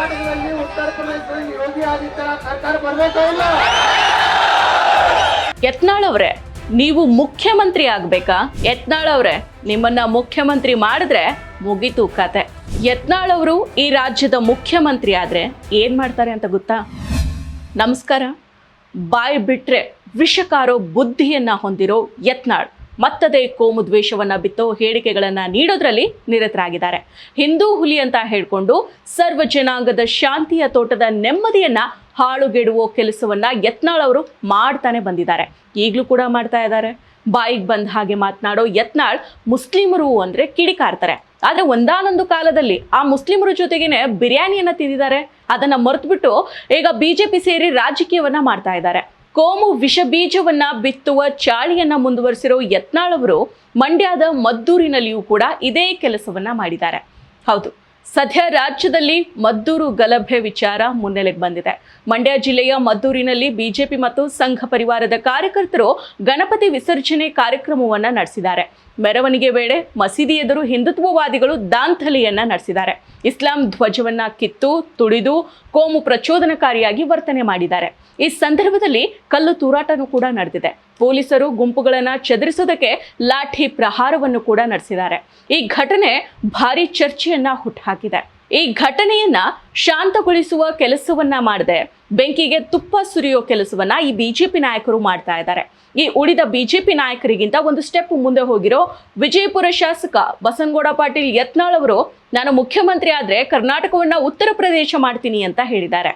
ಕರ್ನಾಟಕದಲ್ಲಿ ಉತ್ತರ ಪ್ರದೇಶದಲ್ಲಿ ಯೋಗಿ ಆದಿತ್ಯನಾಥ್ ಸರ್ಕಾರ ಬರಬೇಕಾ ಇಲ್ಲ? ಯತ್ನಾಳ್ ಅವರೇ, ನೀವು ಮುಖ್ಯಮಂತ್ರಿ ಆಗ್ಬೇಕಾ? ಯತ್ನಾಳ್ ಅವರೇ, ನಿಮ್ಮನ್ನ ಮುಖ್ಯಮಂತ್ರಿ ಮಾಡಿದ್ರೆ ಮುಗೀತು ಕತೆ. ಯತ್ನಾಳ್ ಅವರು ಈ ರಾಜ್ಯದ ಮುಖ್ಯಮಂತ್ರಿ ಆದ್ರೆ ಏನ್ ಮಾಡ್ತಾರೆ ಅಂತ ಗೊತ್ತಾ? ನಮಸ್ಕಾರ. ಬಾಯಿ ಬಿಟ್ರೆ ವಿಷಕಾರೋ ಬುದ್ಧಿಯನ್ನ ಹೊಂದಿರೋ ಯತ್ನಾಳ್. ಮತ್ತದೇ ಕೋಮು ದ್ವೇಷವನ್ನು ಬಿತ್ತೋ ಹೇಳಿಕೆಗಳನ್ನು ನೀಡೋದ್ರಲ್ಲಿ ನಿರತರಾಗಿದ್ದಾರೆ. ಹಿಂದೂ ಹುಲಿ ಅಂತ ಹೇಳಿಕೊಂಡು ಸರ್ವ ಜನಾಂಗದ ಶಾಂತಿಯ ತೋಟದ ನೆಮ್ಮದಿಯನ್ನ ಹಾಳುಗೆಡುವ ಕೆಲಸವನ್ನ ಯತ್ನಾಳ್ ಅವರು ಮಾಡ್ತಾನೆ ಬಂದಿದ್ದಾರೆ. ಈಗಲೂ ಕೂಡ ಮಾಡ್ತಾ ಇದ್ದಾರೆ. ಬಾಯಿಗೆ ಬಂದ ಹಾಗೆ ಮಾತನಾಡೋ ಯತ್ನಾಳ್ ಮುಸ್ಲಿಮರು ಅಂದರೆ ಕಿಡಿಕಾರ್ತಾರೆ. ಆದರೆ ಒಂದಾನೊಂದು ಕಾಲದಲ್ಲಿ ಆ ಮುಸ್ಲಿಮರ ಜೊತೆಗೇನೆ ಬಿರಿಯಾನಿಯನ್ನು ತಿಂದಿದ್ದಾರೆ. ಅದನ್ನು ಮರೆತುಬಿಟ್ಟು ಈಗ ಬಿ ಜೆ ಪಿ ಸೇರಿ ರಾಜಕೀಯವನ್ನ ಮಾಡ್ತಾ ಇದ್ದಾರೆ. ಕೋಮು ವಿಷ ಬೀಜವನ್ನ ಬಿತ್ತುವ ಚಾಳಿಯನ್ನ ಮುಂದುವರಿಸಿರೋ ಯತ್ನಾಳ್ ಅವರು ಮಂಡ್ಯದ ಮದ್ದೂರಿನಲ್ಲಿಯೂ ಕೂಡ ಇದೇ ಕೆಲಸವನ್ನ ಮಾಡಿದ್ದಾರೆ. ಹೌದು, ಸದ್ಯ ರಾಜ್ಯದಲ್ಲಿ ಮದ್ದೂರು ಗಲಭೆ ವಿಚಾರ ಮುನ್ನೆಲೆಗೆ ಬಂದಿದೆ. ಮಂಡ್ಯ ಜಿಲ್ಲೆಯ ಮದ್ದೂರಿನಲ್ಲಿ ಬಿಜೆಪಿ ಮತ್ತು ಸಂಘ ಪರಿವಾರದ ಕಾರ್ಯಕರ್ತರು ಗಣಪತಿ ವಿಸರ್ಜನೆ ಕಾರ್ಯಕ್ರಮವನ್ನ ನಡೆಸಿದ್ದಾರೆ. ಮೆರವಣಿಗೆ ವೇಳೆ ಮಸೀದಿ ಎದುರು ಹಿಂದುತ್ವವಾದಿಗಳು ದಾಂಧಲೆಯನ್ನ ನಡೆಸಿದ್ದಾರೆ. ಇಸ್ಲಾಂ ಧ್ವಜವನ್ನ ಕಿತ್ತು ತುಳಿದು ಕೋಮು ಪ್ರಚೋದನಕಾರಿಯಾಗಿ ವರ್ತನೆ ಮಾಡಿದ್ದಾರೆ. ಈ ಸಂದರ್ಭದಲ್ಲಿ ಕಲ್ಲು ತೂರಾಟನೂ ಕೂಡ ನಡೆದಿದೆ. ಪೊಲೀಸರು ಗುಂಪುಗಳನ್ನ ಚದುರಿಸೋದಕ್ಕೆ ಲಾಠಿ ಪ್ರಹಾರವನ್ನು ಕೂಡ ನಡೆಸಿದ್ದಾರೆ. ಈ ಘಟನೆ ಭಾರಿ ಚರ್ಚೆಯನ್ನ ಹುಟ್ಟುಹಾಕಿದೆ ಈ ಘಟನೆಯನ್ನ ಶಾಂತಗೊಳಿಸುವ ಕೆಲಸವನ್ನ ಮಾಡದೆ. ಬೆಂಕಿಗೆ ತುಪ್ಪ ಸುರಿಯೋ ಕೆಲಸವನ್ನ ಈ ಬಿಜೆಪಿ ನಾಯಕರು ಮಾಡ್ತಾ ಇದ್ದಾರೆ. ಈ ಉಳಿದ ಬಿಜೆಪಿ ನಾಯಕರಿಗಿಂತ ಒಂದು ಸ್ಟೆಪ್ ಮುಂದೆ ಹೋಗಿರೋ ವಿಜಯಪುರ ಶಾಸಕ ಬಸನಗೌಡ ಪಾಟೀಲ್ ಯತ್ನಾಳ್ ಅವರು, ನಾನು ಮುಖ್ಯಮಂತ್ರಿ ಆದ್ರೆ ಕರ್ನಾಟಕವನ್ನ ಉತ್ತರ ಪ್ರದೇಶ ಮಾಡ್ತೀನಿ ಅಂತ ಹೇಳಿದ್ದಾರೆ.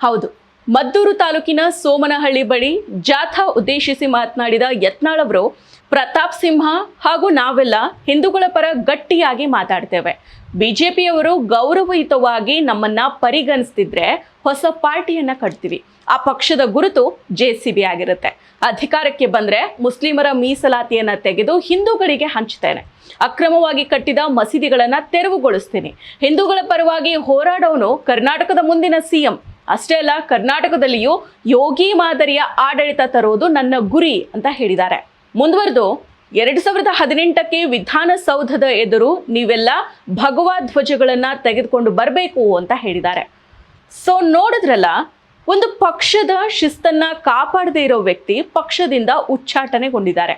ಹೌದು. ಮದ್ದೂರು ತಾಲೂಕಿನ ಸೋಮನಹಳ್ಳಿ ಬಳಿ ಜಾಥಾ ಉದ್ದೇಶಿಸಿ ಮಾತನಾಡಿದ ಯತ್ನಾಳ್ ಅವರು, ಪ್ರತಾಪ್ ಸಿಂಹ ಹಾಗೂ ನಾವೆಲ್ಲ ಹಿಂದೂಗಳ ಪರ ಗಟ್ಟಿಯಾಗಿ ಮಾತಾಡ್ತೇವೆ. ಬಿಜೆಪಿಯವರು ಗೌರವಯುತವಾಗಿ ನಮ್ಮನ್ನ ಪರಿಗಣಿಸ್ತಿದ್ರೆ ಹೊಸ ಪಾರ್ಟಿಯನ್ನ ಕಟ್ತೀವಿ. ಆ ಪಕ್ಷದ ಗುರುತು ಜೆ ಸಿ ಬಿ ಆಗಿರುತ್ತೆ. ಅಧಿಕಾರಕ್ಕೆ ಬಂದ್ರೆ ಮುಸ್ಲಿಮರ ಮೀಸಲಾತಿಯನ್ನ ತೆಗೆದು ಹಿಂದೂಗಳಿಗೆ ಹಂಚ್ತೇನೆ. ಅಕ್ರಮವಾಗಿ ಕಟ್ಟಿದ ಮಸೀದಿಗಳನ್ನ ತೆರವುಗೊಳಿಸ್ತೀನಿ. ಹಿಂದೂಗಳ ಪರವಾಗಿ ಹೋರಾಡೋನು ಕರ್ನಾಟಕದ ಮುಂದಿನ ಸಿಎಂ ಅಷ್ಟೇ ಅಲ್ಲ, ಕರ್ನಾಟಕದಲ್ಲಿಯೂ ಯೋಗಿ ಮಾದರಿಯ ಆಡಳಿತ ತರೋದು ನನ್ನ ಗುರಿ ಅಂತ ಹೇಳಿದ್ದಾರೆ. ಮುಂದುವರೆದು, ಎರಡು ಸಾವಿರದ ಹದಿನೆಂಟಕ್ಕೆ ವಿಧಾನಸೌಧದ ಎದುರು ನೀವೆಲ್ಲ ಭಗವಾ ಧ್ವಜಗಳನ್ನು ತೆಗೆದುಕೊಂಡು ಬರಬೇಕು ಅಂತ ಹೇಳಿದ್ದಾರೆ. ಸೊ ನೋಡಿದ್ರಲ್ಲ, ಒಂದು ಪಕ್ಷದ ಶಿಸ್ತನ್ನ ಕಾಪಾಡದೇ ಇರೋ ವ್ಯಕ್ತಿ ಪಕ್ಷದಿಂದ ಉಚ್ಚಾಟನೆಗೊಂಡಿದ್ದಾರೆ.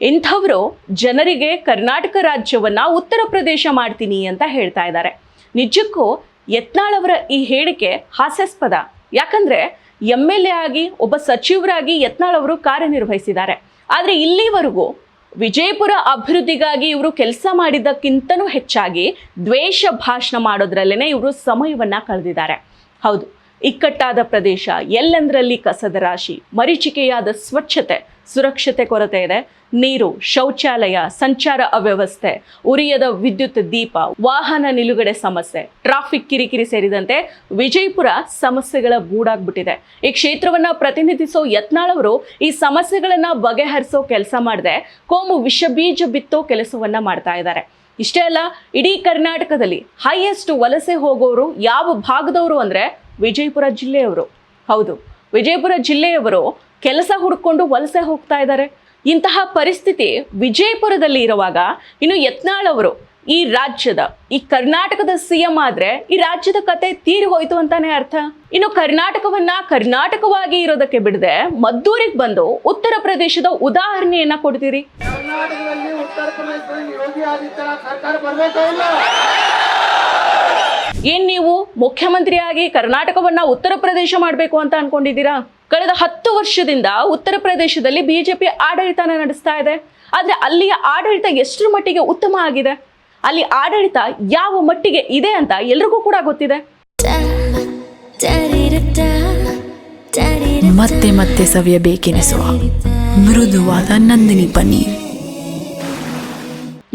ಇಂಥವರು ಜನರಿಗೆ ಕರ್ನಾಟಕ ರಾಜ್ಯವನ್ನ ಉತ್ತರ ಪ್ರದೇಶ ಮಾಡ್ತೀನಿ ಅಂತ ಹೇಳ್ತಾ ಇದ್ದಾರೆ. ನಿಜಕ್ಕೂ ಯತ್ನಾಳ್ ಅವರ ಈ ಹೇಳಿಕೆ ಹಾಸ್ಯಾಸ್ಪದ. ಯಾಕಂದ್ರೆ ಎಂ ಎಲ್ ಎ ಆಗಿ, ಒಬ್ಬ ಸಚಿವರಾಗಿ ಯತ್ನಾಳ್ ಅವರು ಕಾರ್ಯನಿರ್ವಹಿಸಿದ್ದಾರೆ. ಆದರೆ ಇಲ್ಲಿವರೆಗೂ ವಿಜಯಪುರ ಅಭಿವೃದ್ಧಿಗಾಗಿ ಇವರು ಕೆಲಸ ಮಾಡಿದ್ದಕ್ಕಿಂತನೂ ಹೆಚ್ಚಾಗಿ ದ್ವೇಷ ಭಾಷಣ ಮಾಡೋದ್ರಲ್ಲೇ ಇವರು ಸಮಯವನ್ನ ಕಳೆದಿದ್ದಾರೆ. ಹೌದು. ಇಕ್ಕಟ್ಟಾದ ಪ್ರದೇಶ, ಎಲ್ಲೆಂದರಲ್ಲಿ ಕಸದ ರಾಶಿ, ಮರೀಚಿಕೆಯಾದ ಸ್ವಚ್ಛತೆ, ಸುರಕ್ಷತೆ ಕೊರತೆ ಇದೆ. ನೀರು, ಶೌಚಾಲಯ, ಸಂಚಾರ ಅವ್ಯವಸ್ಥೆ, ಉರಿಯದ ವಿದ್ಯುತ್ ದೀಪ, ವಾಹನ ನಿಲುಗಡೆ ಸಮಸ್ಯೆ, ಟ್ರಾಫಿಕ್ ಕಿರಿಕಿರಿ ಸೇರಿದಂತೆ ವಿಜಯಪುರ ಸಮಸ್ಯೆಗಳ ಗೂಡಾಗ್ಬಿಟ್ಟಿದೆ. ಈ ಕ್ಷೇತ್ರವನ್ನ ಪ್ರತಿನಿಧಿಸೋ ಯತ್ನಾಳವರು ಈ ಸಮಸ್ಯೆಗಳನ್ನ ಬಗೆಹರಿಸೋ ಕೆಲಸ ಮಾಡದೆ, ಕೋಮು ವಿಷಬೀಜ ಬಿತ್ತೋ ಕೆಲಸವನ್ನ ಮಾಡ್ತಾ ಇದ್ದಾರೆ. ಇಷ್ಟೇ ಅಲ್ಲ, ಇಡೀ ಕರ್ನಾಟಕದಲ್ಲಿ ಹೈಯೆಸ್ಟ್ ವಲಸೆ ಹೋಗೋರು ಯಾವ ಭಾಗದವರು ಅಂದ್ರೆ ವಿಜಯಪುರ ಜಿಲ್ಲೆಯವರು. ಹೌದು, ವಿಜಯಪುರ ಜಿಲ್ಲೆಯವರು ಕೆಲಸ ಹುಡ್ಕೊಂಡು ವಲಸೆ ಹೋಗ್ತಾ ಇದ್ದಾರೆ. ಇಂತಹ ಪರಿಸ್ಥಿತಿ ವಿಜಯಪುರದಲ್ಲಿ ಇರುವಾಗ ಇನ್ನು ಯತ್ನಾಳ್ ಅವರು ಈ ರಾಜ್ಯದ, ಈ ಕರ್ನಾಟಕದ ಸಿಎಂ ಆದರೆ ಈ ರಾಜ್ಯದ ಕತೆ ತೀರಿ ಹೋಯಿತು ಅಂತಾನೆ ಅರ್ಥ. ಇನ್ನು ಕರ್ನಾಟಕವನ್ನ ಕರ್ನಾಟಕವಾಗಿ ಇರೋದಕ್ಕೆ ಬಿಡದೆ ಮದ್ದೂರಿಗೆ ಬಂದು ಉತ್ತರ ಪ್ರದೇಶದ ಉದಾಹರಣೆಯನ್ನ ಕೊಡ್ತೀರಿ. ಏನ್ ನೀವು ಮುಖ್ಯಮಂತ್ರಿಯಾಗಿ ಕರ್ನಾಟಕವನ್ನ ಉತ್ತರ ಪ್ರದೇಶ ಮಾಡಬೇಕು ಅಂತ ಅನ್ಕೊಂಡಿದ್ದೀರಾ? ಕಳೆದ ಹತ್ತು ವರ್ಷದಿಂದ ಉತ್ತರ ಪ್ರದೇಶದಲ್ಲಿ ಬಿಜೆಪಿ ಆಡಳಿತನ ನಡೆಸ್ತಾ ಇದೆ. ಆದರೆ ಅಲ್ಲಿಯ ಆಡಳಿತ ಎಷ್ಟರ ಮಟ್ಟಿಗೆ ಉತ್ತಮ ಆಗಿದೆ? ಅಲ್ಲಿ ಆಡಳಿತ ಯಾವ ಮಟ್ಟಿಗೆ ಇದೆ ಅಂತ ಎಲ್ರಿಗೂ ಕೂಡ ಗೊತ್ತಿದೆ. ಮತ್ತೆ ಮತ್ತೆ ಸವಿಯಬೇಕೆನಿಸುವ ಮೃದುವಾದ ನಂದಿನಿ ಪನ್ನೀರ್.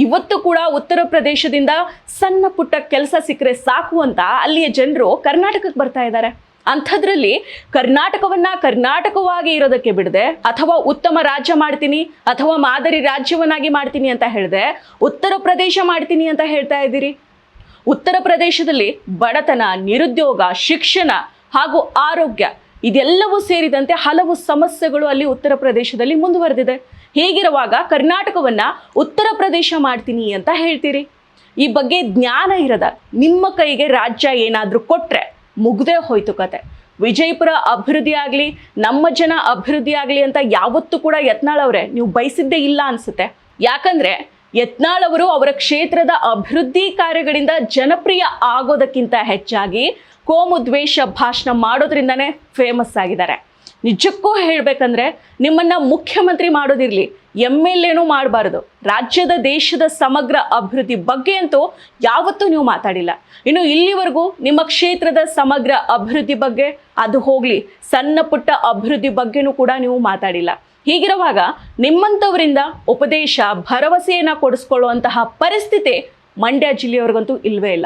ಇವತ್ತು ಕೂಡ ಉತ್ತರ ಪ್ರದೇಶದಿಂದ ಸಣ್ಣ ಪುಟ್ಟ ಕೆಲಸ ಸಿಕ್ಕರೆ ಸಾಕು ಅಂತ ಅಲ್ಲಿಯ ಜನರು ಕರ್ನಾಟಕಕ್ಕೆ ಬರ್ತಾ ಇದ್ದಾರೆ ಅಂಥದ್ರಲ್ಲಿ ಕರ್ನಾಟಕವನ್ನ ಕರ್ನಾಟಕವಾಗಿ ಇರೋದಕ್ಕೆ ಬಿಡದೆ, ಅಥವಾ ಉತ್ತಮ ರಾಜ್ಯ ಮಾಡ್ತೀನಿ, ಅಥವಾ ಮಾದರಿ ರಾಜ್ಯವನ್ನಾಗಿ ಮಾಡ್ತೀನಿ ಅಂತ ಹೇಳಿದೆ, ಉತ್ತರ ಪ್ರದೇಶ ಮಾಡ್ತೀನಿ ಅಂತ ಹೇಳ್ತಾ ಇದ್ದೀರಿ. ಉತ್ತರ ಪ್ರದೇಶದಲ್ಲಿ ಬಡತನ, ನಿರುದ್ಯೋಗ, ಶಿಕ್ಷಣ ಹಾಗೂ ಆರೋಗ್ಯ ಇದೆಲ್ಲವೂ ಸೇರಿದಂತೆ ಹಲವು ಸಮಸ್ಯೆಗಳು ಅಲ್ಲಿ ಉತ್ತರ ಪ್ರದೇಶದಲ್ಲಿ ಮುಂದುವರೆದಿದೆ. ಹೀಗಿರುವಾಗ ಕರ್ನಾಟಕವನ್ನ ಉತ್ತರ ಪ್ರದೇಶ ಮಾಡ್ತೀನಿ ಅಂತ ಹೇಳ್ತೀರಿ? ಈ ಬಗ್ಗೆ ಜ್ಞಾನ ಇರದ ನಿಮ್ಮ ಕೈಗೆ ರಾಜ್ಯ ಏನಾದರೂ ಕೊಟ್ಟರೆ ಮುಗ್ದೇ ಹೋಯ್ತು ಕತೆ. ವಿಜಯಪುರ ಅಭಿವೃದ್ಧಿ ಆಗಲಿ, ನಮ್ಮ ಜನ ಅಭಿವೃದ್ಧಿ ಆಗಲಿ ಅಂತ ಯಾವತ್ತೂ ಕೂಡ ಯತ್ನಾಳ್ ಅವರೇ ನೀವು ಬಯಸಿದ್ದೇ ಇಲ್ಲ ಅನ್ಸುತ್ತೆ. ಯಾಕಂದ್ರೆ ಯತ್ನಾಳ್ ಅವರು ಅವರ ಕ್ಷೇತ್ರದ ಅಭಿವೃದ್ಧಿ ಕಾರ್ಯಗಳಿಂದ ಜನಪ್ರಿಯ ಆಗೋದಕ್ಕಿಂತ ಹೆಚ್ಚಾಗಿ ಕೋಮುದ್ವೇಷ ಭಾಷಣ ಮಾಡೋದ್ರಿಂದನೇ ಫೇಮಸ್ ಆಗಿದ್ದಾರೆ. ನಿಜಕ್ಕೂ ಹೇಳಬೇಕಂದ್ರೆ ನಿಮ್ಮನ್ನ ಮುಖ್ಯಮಂತ್ರಿ ಮಾಡೋದಿರಲಿ ಎಂ ಎಲ್ ಎನೂ ಮಾಡಬಾರ್ದು. ರಾಜ್ಯದ ದೇಶದ ಸಮಗ್ರ ಅಭಿವೃದ್ಧಿ ಬಗ್ಗೆ ಅಂತೂ ಯಾವತ್ತೂ ನೀವು ಮಾತಾಡಿಲ್ಲ. ಇನ್ನು ಇಲ್ಲಿವರೆಗೂ ನಿಮ್ಮ ಕ್ಷೇತ್ರದ ಸಮಗ್ರ ಅಭಿವೃದ್ಧಿ ಬಗ್ಗೆ, ಅದು ಹೋಗಲಿ, ಸಣ್ಣ ಪುಟ್ಟ ಅಭಿವೃದ್ಧಿ ಬಗ್ಗೆನೂ ಕೂಡ ನೀವು ಮಾತಾಡಿಲ್ಲ. ಹೀಗಿರುವಾಗ ನಿಮ್ಮಂಥವರಿಂದ ಉಪದೇಶ, ಭರವಸೆಯನ್ನು ಕೊಡಿಸ್ಕೊಳ್ಳುವಂತಹ ಪರಿಸ್ಥಿತಿ ಮಂಡ್ಯ ಜಿಲ್ಲೆಯವ್ರಿಗಂತೂ ಇಲ್ವೇ ಇಲ್ಲ.